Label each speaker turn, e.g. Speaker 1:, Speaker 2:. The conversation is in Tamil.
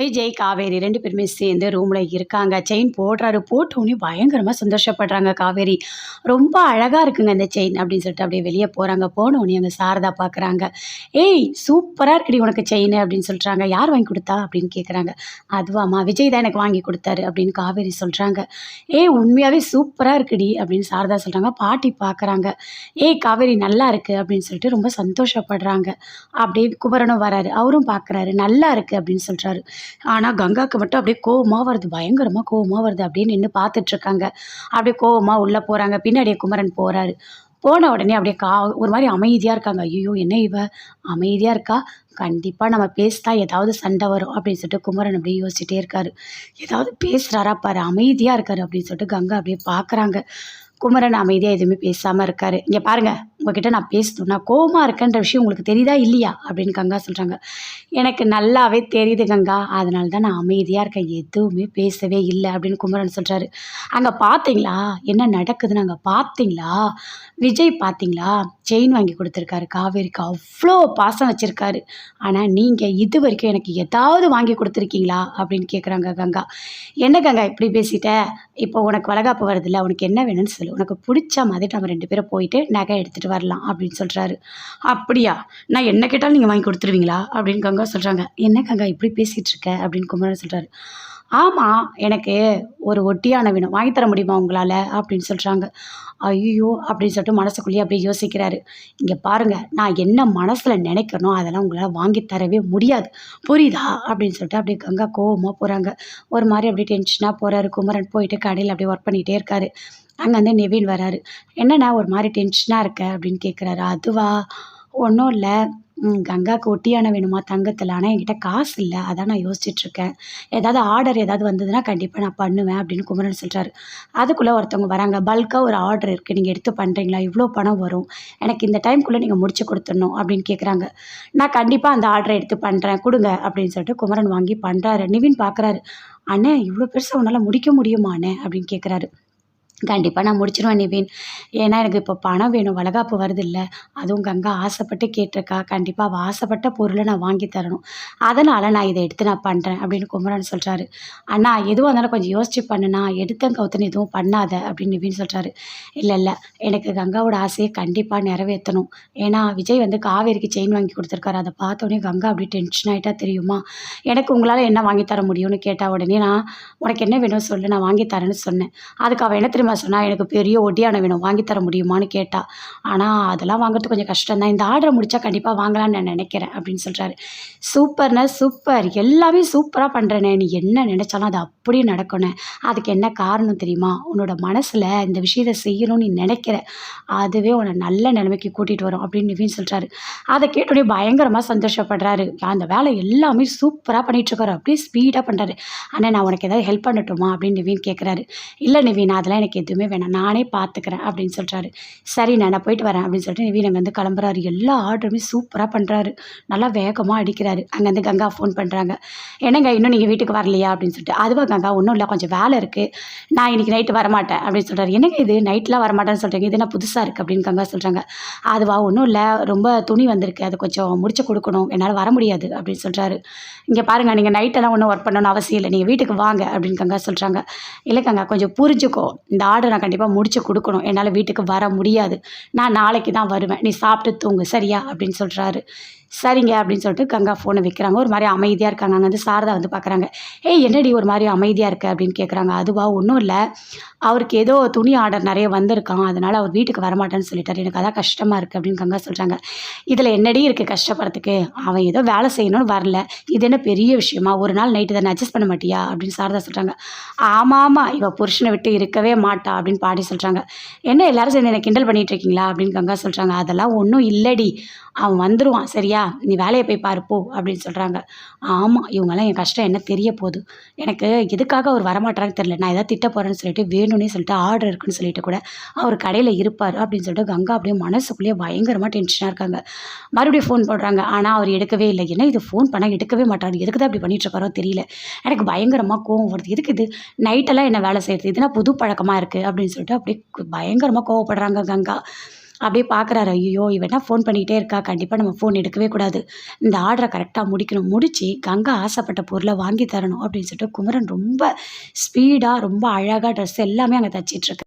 Speaker 1: விஜய் காவேரி ரெண்டு பேருமே சேர்ந்து ரூமில் இருக்காங்க. செயின் போடுறாரு. போட்டோன்னே பயங்கரமாக சந்தோஷப்படுறாங்க காவேரி. ரொம்ப அழகாக இருக்குங்க இந்த செயின் அப்படின்னு சொல்லிட்டு அப்படியே வெளியே போகிறாங்க போனோடனே அங்கே சாரதா பார்க்குறாங்க ஏய் சூப்பராக இருக்குடி உனக்கு செயின் அப்படின்னு சொல்கிறாங்க யார் வாங்கி கொடுத்தா? அப்படின்னு கேட்குறாங்க அதுவாம்மா விஜய் தான் எனக்கு வாங்கி கொடுத்தாரு அப்படின்னு காவேரி சொல்கிறாங்க ஏய் உண்மையாகவே சூப்பராக இருக்குடி அப்படின்னு சாரதா சொல்கிறாங்க பாட்டி பார்க்குறாங்க ஏய் காவேரி நல்லா இருக்குது அப்படின்னு சொல்லிட்டு ரொம்ப சந்தோஷப்படுறாங்க. அப்படியே குபரனும் வராரு. அவரும் பார்க்குறாரு நல்லா இருக்குது அப்படின்னு சொல்கிறாரு ஆனால் கங்காவுக்கு மட்டும் அப்படியே கோவமாக வருது பயங்கரமாக கோவமாக வருது அப்படின்னு நின்று பார்த்துட்ருக்காங்க. அப்படியே கோவமாக உள்ளே போகிறாங்க பின்னாடியே குமரன் போகிறாரு போன உடனே அப்படியே கா ஒரு மாதிரி அமைதியாக இருக்காங்க. ஐயோ என்ன இவ? அமைதியாக இருக்கா? கண்டிப்பாக நம்ம பேசினா ஏதாவது சண்டை வரும் அப்படின்னு சொல்லிட்டு குமரன் அப்படியே யோசிச்சுட்டே இருக்காரு. ஏதாவது பேசுகிறாரா பாரு அமைதியாக இருக்காரு அப்படின்னு சொல்லிட்டு கங்கா அப்படியே பார்க்குறாங்க குமரன் அமைதியாக எதுவுமே பேசாமல் இருக்கார். இங்கே பாருங்கள் உங்ககிட்ட நான் பேசணும். நான் கோவமாக இருக்கேன்ற விஷயம் உங்களுக்கு தெரியுதா இல்லையா? அப்படின்னு கங்கா சொல்கிறாங்க எனக்கு நல்லாவே தெரியுது கங்கா. அதனால தான் நான் அமைதியாக இருக்கேன். எதுவுமே பேசவே இல்லை அப்படின்னு குமரன் சொல்கிறாரு அங்கே பார்த்தீங்களா என்ன நடக்குதுன்னு அங்கே பார்த்தீங்களா விஜய் பார்த்தீங்களா செயின் வாங்கி கொடுத்துருக்காரு. காவேரிக்கு அவ்வளோ பாசம் வச்சுருக்காரு. ஆனால் நீங்கள் இது வரைக்கும் எனக்கு ஏதாவது வாங்கி கொடுத்துருக்கீங்களா? அப்படின்னு கேட்குறாங்க கங்கா. என்ன கங்கா இப்படி பேசிட்ட? இப்போ உனக்கு வளகாப்பு வருதுல்ல உனக்கு என்ன வேணும்னு சொல்லு. உனக்கு பிடிச்ச மாதிரி நம்ம ரெண்டு பேரும் போயிட்டு நகை எடுத்துகிட்டு வரலாம் அப்படின்னு சொல்கிறாரு அப்படியா? நான் என்ன கேட்டாலும் நீங்கள் வாங்கி கொடுத்துருவீங்களா? அப்படின்னு கங்கா சொல்கிறாங்க என்ன கங்கா இப்படி பேசிகிட்டு இருக்க? அப்படின்னு குமரன் சொல்கிறாரு ஆமாம் எனக்கு ஒரு ஒட்டியான வேணும். வாங்கி தர முடியுமா உங்களால்? அப்படின்னு சொல்கிறாங்க ஐயோ அப்படின்னு சொல்லிட்டு மனசுக்குள்ளேயே அப்படியே யோசிக்கிறாரு. இங்கே பாருங்கள் நான் என்ன மனசில் நினைக்கணும் அதெல்லாம் உங்களால் வாங்கி தரவே முடியாது. புரியுதா? அப்படின்னு சொல்லிட்டு அப்படியே கங்கா கோவமாக போகிறாங்க ஒரு மாதிரி அப்படியே டென்ஷனாக போகிறாரு குமரன் போயிட்டு கடையில் அப்படியே ஒர்க் பண்ணிகிட்டே இருக்காரு. அங்கேருந்து நெவின் வராரு. என்னண்ணா ஒரு மாதிரி டென்ஷனாக இருக்க? அப்படின்னு கேட்குறாரு அதுவா? ஒன்றும் இல்லை. கங்காவுக்கு ஒட்டியான வேணுமா தங்கத்தில்? ஆனால் என்கிட்ட காசு இல்லை. அதான் நான் யோசிச்சுட்ருக்கேன். ஏதாவது ஆர்டர் ஏதாவது வந்ததுன்னா கண்டிப்பாக நான் பண்ணுவேன் அப்படின்னு குமரன் சொல்கிறாரு அதுக்குள்ளே ஒருத்தவங்க வராங்க. பல்காக ஒரு ஆர்டர் இருக்குது நீங்கள் எடுத்து பண்ணுறீங்களா இவ்வளோ பணம் வரும். எனக்கு இந்த டைம்குள்ளே நீங்கள் முடிச்சு கொடுத்துடணும் அப்படின்னு கேட்குறாங்க நான் கண்டிப்பாக அந்த ஆர்டரை எடுத்து பண்ணுறேன் கொடுங்க அப்படின்னு சொல்லிட்டு குமரன் வாங்கி பண்ணுறாரு நிவின் பார்க்குறாரு அண்ணே இவ்வளோ பெருசாக உன்னால் முடிக்க முடியுமா அண்ணே அப்படின்னு கேட்குறாரு கண்டிப்பாக நான் முடிச்சிருவேன் நிவின். ஏன்னா எனக்கு இப்போ பணம் வேணும் வளகாப்பு வருது இல்லை அதுவும் கங்கா ஆசைப்பட்டு கேட்டிருக்கா. கண்டிப்பாக அவள் ஆசைப்பட்ட பொருளை நான் வாங்கி தரணும். அதனால் நான் இதை எடுத்து நான் பண்ணுறேன் அப்படின்னு குமரன் சொல்கிறாரு அண்ணா எதுவாக இருந்தாலும் கொஞ்சம் யோசிச்சு பண்ணுனா எடுத்தேன் கவுத்தன் எதுவும் பண்ணாத அப்படின்னு நிவின் சொல்கிறாரு இல்லை இல்லை. எனக்கு கங்காவோட ஆசையை கண்டிப்பாக நிறைவேற்றணும். ஏன்னா விஜய் வந்து காவேரிக்கு செயின் வாங்கி கொடுத்துருக்காரு. அதை பார்த்தோன்னே கங்கா அப்படி டென்ஷன் ஆகிட்டா தெரியுமா? எனக்கு உங்களால் என்ன வாங்கி தர முடியும்னு கேட்டால் உடனே நான் உனக்கு என்ன வேணும் சொல்லு நான் வாங்கி தரேன்னு சொன்னேன். அதுக்கு அவள் என்ன திரும்ப தெரியுமா சொன்னால் எனக்கு பெரிய ஒட்டியானம் வேணும் வாங்கித்தர தர முடியுமான்னு கேட்டா. ஆனால் அதெல்லாம் வாங்குறது கொஞ்சம் கஷ்டம் தான். இந்த ஆர்டரை முடித்தா கண்டிப்பாக வாங்கலாம்னு நான் நினைக்கிறேன் அப்படின்னு சொல்கிறாரு சூப்பர்ண்ணே சூப்பர். எல்லாமே சூப்பராக பண்ணுறேனே நீ என்ன நினச்சாலும் அது அப்படியே நடக்கணும் அதுக்கு என்ன காரணம் தெரியுமா? உன்னோட மனசில் இந்த விஷயத்தை செய்யணும்னு நீ நினைக்கிற. அதுவே உன்னை நல்ல நிலைமைக்கு கூட்டிகிட்டு வரும் அப்படின்னு நிவின் சொல்கிறாரு அதை கேட்டோடனே பயங்கரமாக சந்தோஷப்படுறாரு. அந்த வேலை எல்லாமே சூப்பராக பண்ணிகிட்ருக்காரு அப்படியே ஸ்பீடாக பண்ணுறாரு ஆனால் நான் உனக்கு ஏதாவது ஹெல்ப் பண்ணட்டுமா? அப்படின்னு நிவின் கேட்குறாரு இல்லை நிவின் அதெல்லாம் எனக்கு எதுவுமே வேணாம். நானே பார்த்துக்கிறேன் அப்படின்னு சொல்கிறாரு சரி நான் நான் போயிட்டு வரேன் அப்படின்னு சொல்லிட்டு நிவீன் அங்கேருந்து கிளம்புறாரு. எல்லா ஆர்டருமே சூப்பராக பண்ணுறாரு நல்லா வேகமாக அடிக்கிறாரு. அங்கேருந்து கங்கா ஃபோன் பண்ணுறாங்க என்னங்க இன்னும் நீங்கள் வீட்டுக்கு வரலையா அப்படின்னு சொல்லிட்டு அதுவா கங்கா ஒன்றும் இல்லை கொஞ்சம் வேலை இருக்குது நான் இன்றைக்கி நைட்டு வரமாட்டேன் அப்படின்னு சொல்கிறாரு என்னங்க இது? நைட்லாம் வரமாட்டேன்னு சொல்கிறீங்க இது என்ன புதுசாக இருக்குது அப்படின்னு கங்கா சொல்கிறாங்க அதுவா ஒன்றும் இல்லை ரொம்ப துணி வந்திருக்கு. அது கொஞ்சம் முடிச்சு கொடுக்கணும். என்னால் வர முடியாது அப்படின்னு சொல்கிறாரு இங்கே பாருங்கள் நீங்கள் நைட்டெல்லாம் ஒன்றும் ஒர்க் பண்ணணும்னு அவசியம் இல்லை. நீங்கள் வீட்டுக்கு வாங்க அப்படின்னு கங்கா சொல்கிறாங்க இல்லை கங்கா கொஞ்சம் புரிஞ்சுக்கோ. இந்த ஆர்டர் நான் கண்டிப்பாக முடிச்சு கொடுக்கணும். என்னால் வீட்டுக்கு வர முடியாது. நான் நாளைக்கு தான் வருவேன். நீ சாப்பிட்டு தூங்கு சரியா? அப்படின்னு சொல்கிறாரு சரிங்க அப்படின்னு சொல்லிட்டு கங்கா ஃபோனை வைக்கிறாங்க. ஒரு மாதிரி அமைதியாக இருக்காங்க. அங்கே வந்து சாரதா வந்து பார்க்குறாங்க ஏய் என்னடி ஒரு மாதிரி அமைதியாக இருக்க? அப்படின்னு கேட்குறாங்க அதுவா? ஒன்றும் இல்லை. அவருக்கு ஏதோ துணி ஆர்டர் நிறைய வந்திருக்கான் அதனால் அவர் வீட்டுக்கு வரமாட்டேன்னு சொல்லிட்டார். எனக்கு அதான் கஷ்டமாக இருக்குது அப்படின்னு கங்கா சொல்கிறாங்க இதில் என்னடி இருக்குது கஷ்டப்படுறதுக்கு? அவன் ஏதோ வேலை செய்யணும்னு வரல. இது என்ன பெரிய விஷயமா? ஒரு நாள் நைட்டு தானே அட்ஜஸ்ட் பண்ண மாட்டியா? அப்படின்னு சாரதா சொல்கிறாங்க ஆமாம் ஆமாம் இவள் புருஷனை விட்டு இருக்கவே மாட்டா அப்படின்னு பாடி சொல்கிறாங்க என்ன எல்லாரும் சேர்ந்து என்னை கிண்டல் பண்ணிட்டு இருக்கீங்களா? அப்படின்னு கங்கா சொல்கிறாங்க அதெல்லாம் ஒன்றும் இல்லடி. அவன் வந்துடுவான் சரியா? நீ வேலையை போய் பார்ப்போ அப்படின்னு சொல்கிறாங்க ஆமாம் இவங்கெல்லாம் என் கஷ்டம் என்ன தெரிய போகுது? எனக்கு எதுக்காக அவர் வரமாட்டான்னு தெரியல. நான் ஏதாவது திட்ட போகிறேன்னு சொல்லிட்டு வேணும்னே சொல்லிட்டு ஆர்டர் இருக்குன்னு சொல்லிட்டு கூட அவர் கடையில் இருப்பார் அப்படின்னு சொல்லிட்டு கங்கா அப்படியே மனசுக்குள்ளேயே பயங்கரமாக டென்ஷனாக இருக்காங்க. மறுபடியும் ஃபோன் போடுறாங்க. ஆனால் அவர் எடுக்கவே இல்லை. ஏன்னா இது ஃபோன் பண்ணால் எடுக்கவே மாட்டார்? எதுக்கு தான் அப்படி பண்ணிட்டு இருக்காரோ தெரியல. எனக்கு பயங்கரமாக கோவம் வருது. எதுக்கு இது? நைட்டெல்லாம் என்ன வேலை செய்கிறது இதுனா புது பழக்கமாக இருக்குது அப்படின்னு சொல்லிட்டு அப்படியே பயங்கரமாக கோவப்படுறாங்க கங்கா. அப்படியே பார்க்குறாரு ஐயோ இவன் ஃபோன் பண்ணிக்கிட்டே இருக்கா? கண்டிப்பாக நம்ம ஃபோன் எடுக்கவே கூடாது. இந்த ஆர்டரை கரெக்டாக முடிக்கணும். முடித்து கங்கா ஆசைப்பட்ட பொருளை வாங்கி தரணும் அப்படின்னு சொல்லிட்டு குமரன் ரொம்ப ஸ்பீடாக ரொம்ப அழகாக ட்ரெஸ் எல்லாமே அங்கே தச்சிட்ருக்கு